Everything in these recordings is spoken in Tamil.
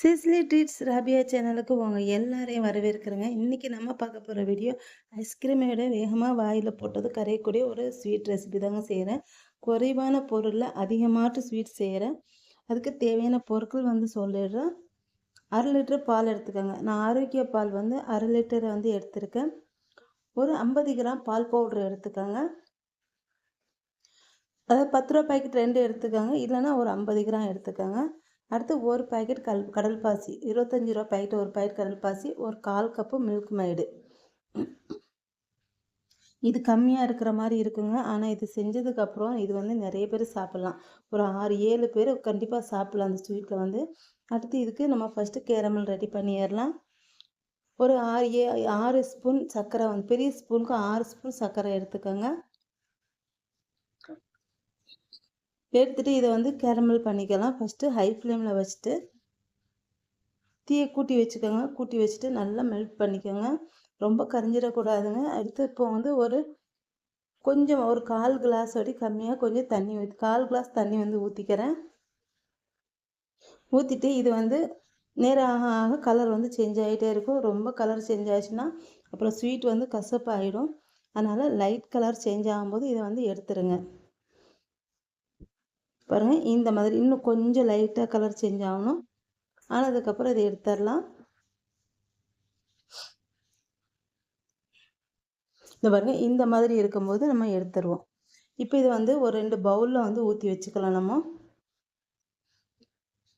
சிஸ்லி ட்ரீட்ஸ் ராபியா சேனலுக்கு உங்கள் எல்லாரையும் வரவேற்கிறேங்க. இன்றைக்கி நம்ம பார்க்க போகிற வீடியோ ஐஸ்கிரீமை விட வேகமாக வாயில் போட்டது கரையக்கூடிய ஒரு ஸ்வீட் ரெசிபி தாங்க செய்கிறேன் குறைவான பொருளில் அதிகமாட்டு ஸ்வீட் செய்கிறேன் அதுக்கு தேவையான பொருட்கள் வந்து சொல்லிடுறேன். அரை லிட்டர் பால் எடுத்துக்கோங்க. நான் ஆரோக்கிய பால் வந்து அரை லிட்டரை வந்து எடுத்திருக்கேன். ஒரு ஐம்பது கிராம் பால் பவுட்ரு எடுத்துக்கோங்க. அதாவது பத்து ரூபா பாக்கெட் ரெண்டு எடுத்துக்கோங்க. இல்லைன்னா ஒரு ஐம்பது கிராம் எடுத்துக்கோங்க. அடுத்து ஒரு பாக்கெட் கல் கடல் பாசி. இருபத்தஞ்சி ரூபா பாக்கெட் ஒரு பாக்கெட் கடல் பாசி ஒரு கால் கப்பு மில்க் மைடு இது கம்மியாக இருக்கிற மாதிரி இருக்குங்க. ஆனால் இது செஞ்சதுக்கப்புறம் இது வந்து நிறைய பேர் சாப்பிட்லாம். ஒரு ஆறு ஏழு பேர் கண்டிப்பாக சாப்பிட்லாம் அந்த ஸ்வீட்டில் வந்து. அடுத்து இதுக்கு நம்ம ஃபஸ்ட்டு கேரமல் ரெடி பண்ணிடலாம். ஒரு ஆறு ஏ ஆறு ஸ்பூன் சர்க்கரை வந்து பெரிய ஸ்பூனுக்கு ஆறு ஸ்பூன் சர்க்கரை எடுத்துக்கோங்க. எடுத்துகிட்டு இதை வந்து கேரமல் பண்ணிக்கலாம். ஃபஸ்ட்டு ஹை ஃப்ளேமில் வச்சுட்டு தீயை கூட்டி வச்சுக்கோங்க. கூட்டி வச்சுட்டு நல்லா மெல்ட் பண்ணிக்கோங்க. ரொம்ப கரைஞ்சிடக்கூடாதுங்க. அடுத்து இப்போ வந்து ஒரு கொஞ்சம் ஒரு கால் கிளாஸ் வடி கம்மியாக கொஞ்சம் தண்ணி ஊற்றி கால் கிளாஸ் தண்ணி வந்து ஊற்றிக்கிறேன் ஊற்றிட்டு இது வந்து நேராக ஆக கலர் வந்து சேஞ்ச் ஆகிட்டே இருக்கும். ரொம்ப கலர் சேஞ்ச் ஆச்சுன்னா அப்புறம் ஸ்வீட் வந்து கசப்பாகிடும் அதனால் லைட் கலர் சேஞ்ச் ஆகும்போது இதை வந்து எடுத்துருங்க. பாருங்கள் இந்த மாதிரி இன்னும் கொஞ்சம் லைட்டாக கலர் சேஞ்ச் ஆகணும். ஆனதுக்கப்புறம் இதை எடுத்துடலாம். இந்த பாருங்கள் இந்த மாதிரி இருக்கும்போது நம்ம எடுத்துருவோம். இப்போ இது வந்து ஒரு ரெண்டு பவுலில் வந்து ஊற்றி வச்சுக்கலாம் நம்ம.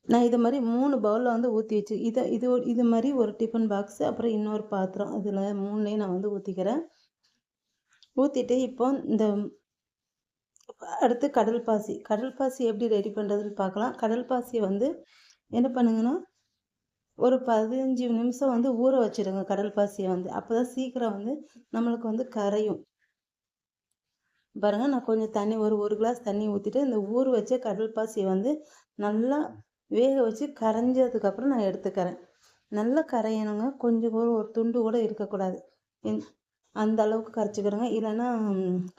நான் இது மாதிரி மூணு பவுலில் வந்து ஊற்றி வச்சு இதை இது இது மாதிரி ஒரு டிஃபன் பாக்ஸு அப்புறம் இன்னொரு பாத்திரம் அதில் மூணுலேயும் நான் வந்து ஊற்றிக்கிறேன் ஊற்றிட்டு இப்போ இந்த அடுத்து கடல் பாசி. கடல் பாசி எப்படி ரெடி பண்ணுறதுன்னு பார்க்கலாம். கடல் பாசியை வந்து என்ன பண்ணுங்கன்னா ஒரு பதினஞ்சு நிமிஷம் வந்து ஊற வச்சிடுங்க கடல் பாசியை வந்து. அப்போ தான் சீக்கிரம் வந்து நம்மளுக்கு வந்து கரையும். பாருங்கள் நான் கொஞ்சம் தண்ணி ஒரு ஒரு கிளாஸ் தண்ணி ஊற்றிட்டு இந்த ஊற வச்ச கடல் பாசியை வந்து நல்லா வேக வச்சு கரைஞ்சதுக்கப்புறம் நான் எடுத்துக்கிறேன். நல்லா கரையணுங்க. கொஞ்சம் கூட ஒரு துண்டு கூட இருக்கக்கூடாது. அந்த அளவுக்கு கரைச்சிக்கிறோங்க. இல்லைன்னா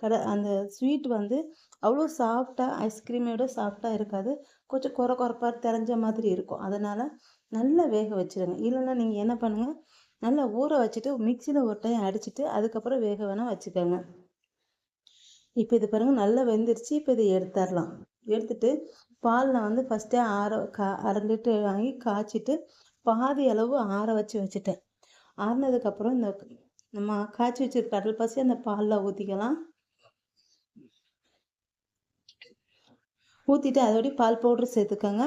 கடை அந்த ஸ்வீட் வந்து அவ்வளோ சாஃப்டாக ஐஸ்கிரீமோட சாஃப்டாக இருக்காது. கொஞ்சம் குறை குறைப்பாக தெரிஞ்ச மாதிரி இருக்கும். அதனால் நல்லா வேக வச்சுருங்க. இல்லைன்னா நீங்கள் என்ன பண்ணுங்கள் நல்லா ஊற வச்சுட்டு மிக்சியில் ஒரு டைம் அடிச்சுட்டு அதுக்கப்புறம் வேக வேணால் வச்சுக்கோங்க. இப்போ இது பாருங்கள் நல்லா வெந்துருச்சு. இப்போ இதை எடுத்துடலாம். எடுத்துட்டு பாலில் வந்து ஃபஸ்ட்டே ஆற கா அரை லிட்டர் வாங்கி காய்ச்சிட்டு பாதி அளவு ஆற வச்சு வச்சுட்டேன். ஆறினதுக்கப்புறம் இந்த நம்ம காய்ச்சி வச்சிருக்க கடல் பாசி அந்த பாலில் ஊற்றிக்கலாம் ஊற்றிட்டு அதோடய பால் பவுட்ரு சேர்த்துக்கோங்க.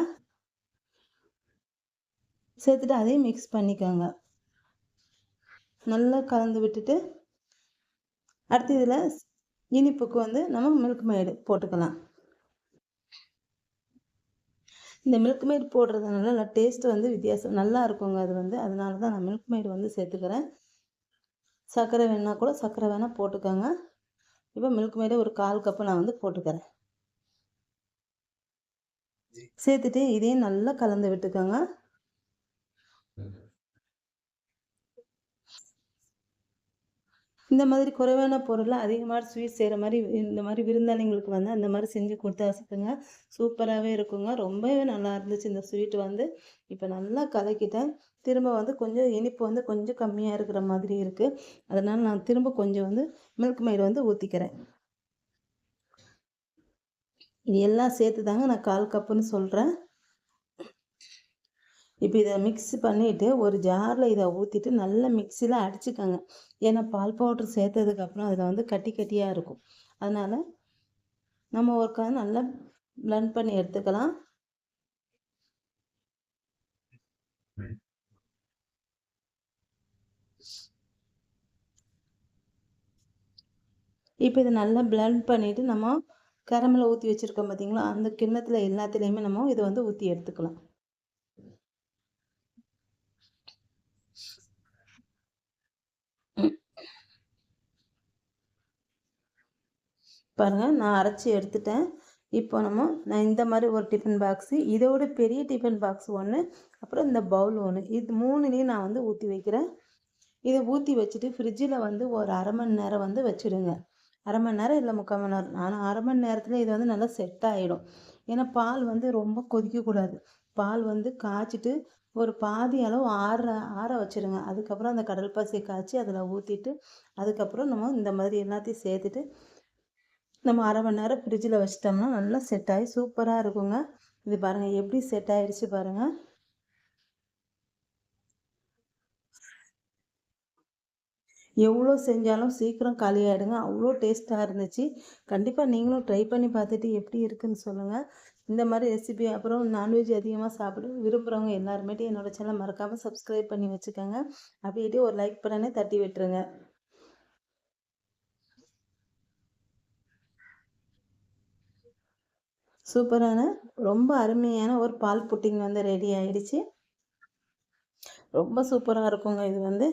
சேர்த்துட்டு அதையும் மிக்ஸ் பண்ணிக்கோங்க. நல்லா கலந்து விட்டுட்டு அடுத்து இதில் இனிப்புக்கு வந்து நம்ம மில்க் மேடு போட்டுக்கலாம். இந்த மில்க் மேட் போடுறதுனால நல்லா டேஸ்ட் வந்து வித்தியாசம் நல்லா இருக்குங்க அது வந்து. அதனால தான் நான் மில்க் மேடு வந்து சேர்த்துக்கிறேன். சர்க்கரை வேணா கூட சர்க்கரை வேணால் போட்டுக்கோங்க. இப்போ மில்க் மேடே ஒரு கால் கப்பு நான் வந்து போட்டுக்கிறேன். சேர்த்துட்டு இதையும் நல்லா கலந்து விட்டுக்கோங்க. இந்த மாதிரி குறைவான பொருளை அதிகமாக ஸ்வீட் செய்கிற மாதிரி இந்த மாதிரி விருந்தாளிங்களுக்கு வந்து அந்த மாதிரி செஞ்சு கொடுத்து அசத்துங்க. சூப்பராகவே இருக்குங்க. ரொம்பவே நல்லா இருந்துச்சு இந்த ஸ்வீட் வந்து. இப்போ நல்லா கலக்கிட்டேன் திரும்ப வந்து கொஞ்சம் இனிப்பு வந்து கொஞ்சம் கம்மியாக இருக்கிற மாதிரி இருக்குது அதனால் நான் திரும்ப கொஞ்சம் வந்து மில்க் மைல் வந்து ஊற்றிக்கிறேன் இது எல்லாம் சேர்த்து தாங்க நான் கால் கப்புன்னு சொல்கிறேன் இப்போ இதை மிக்ஸ் பண்ணிவிட்டு ஒரு ஜாரில் இதை ஊற்றிட்டு நல்லா மிக்சியில் அடிச்சுக்கோங்க. ஏன்னா பால் பவுட்ரு சேர்த்ததுக்கப்புறம் அதில் வந்து கட்டி கட்டியாக இருக்கும். அதனால் நம்ம ஒருக்காக நல்லா பிளண்ட் பண்ணி எடுத்துக்கலாம். இப்போ இதை நல்லா பிளண்ட் பண்ணிவிட்டு நம்ம கரமில் ஊற்றி வச்சுருக்கோம் பார்த்தீங்களா அந்த கிண்ணத்தில் எல்லாத்துலேயுமே நம்ம இதை வந்து ஊற்றி எடுத்துக்கலாம். பாருங்கள் நான் அரைச்சி எடுத்துட்டேன். இப்போ நம்ம நான் இந்த மாதிரி ஒரு டிஃபன் பாக்ஸு இதோட பெரிய டிஃபன் பாக்ஸ் ஒன்று அப்புறம் இந்த பவுல் ஒன்று இது மூணுலேயும் நான் வந்து ஊற்றி வைக்கிறேன். இதை ஊற்றி வச்சுட்டு ஃப்ரிட்ஜில் வந்து ஒரு அரை மணி நேரம் வந்து வச்சுடுங்க. அரை மணி நேரம் இல்லை முக்கால் மணி நேரம். ஆனால் அரை மணி நேரத்தில் இது வந்து நல்லா செட் ஆகிடும் ஏன்னா பால் வந்து ரொம்ப கொதிக்கக்கூடாது பால் வந்து காய்ச்சிட்டு ஒரு பாதி அளவு ஆற ஆற வச்சுருங்க. அதுக்கப்புறம் அந்த கடல் பாசியை காய்ச்சி அதில் ஊற்றிட்டு அதுக்கப்புறம் நம்ம இந்த மாதிரி எல்லாத்தையும் சேர்த்துட்டு நம்ம அரை மணி நேரம் ஃப்ரிட்ஜில் வச்சிட்டோம்னா நல்லா செட் ஆகி சூப்பராக இருக்குங்க. இது பாருங்கள் எப்படி செட் ஆகிடுச்சு பாருங்கள் எவ்வளோ செஞ்சாலும் சீக்கிரம் காலியாயிடுங்க அவ்வளோ டேஸ்ட்டாக இருந்துச்சு. கண்டிப்பாக நீங்களும் ட்ரை பண்ணி பார்த்துட்டு எப்படி இருக்குன்னு சொல்லுங்கள் இந்த மாதிரி ரெசிபி அப்புறம் நான்வெஜ் அதிகமாக சாப்பிட விரும்புகிறவங்க எல்லாருமேட்டு என்னோடய சேனல் மறக்காமல் சப்ஸ்கிரைப் பண்ணி வச்சுக்கோங்க. அப்படியே ஒரு லைக் பண்ணனே தட்டி விட்டுருங்க. சூப்பரான ரொம்ப அருமையான ஒரு பால் புட்டிங் வந்து ரெடி ஆயிடுச்சு. ரொம்ப சூப்பராக இருக்குங்க இது வந்து.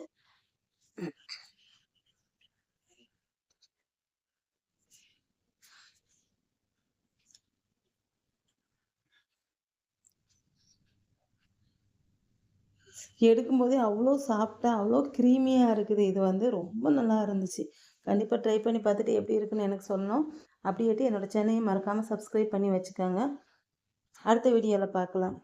எடுக்கும்போதே அவ்வளோ சாஃப்டாக அவ்வளோ க்ரீமியாக இருக்குது. இது வந்து ரொம்ப நல்லா இருந்துச்சு. கண்டிப்பாக ட்ரை பண்ணி பார்த்துட்டு எப்படி இருக்குன்னு எனக்கு சொல்லணும். அப்படியேட்டு என்னோடய சேனலையும் மறக்காமல் சப்ஸ்கிரைப் பண்ணி வச்சுக்கோங்க. அடுத்த வீடியோவில் பார்க்கலாம்.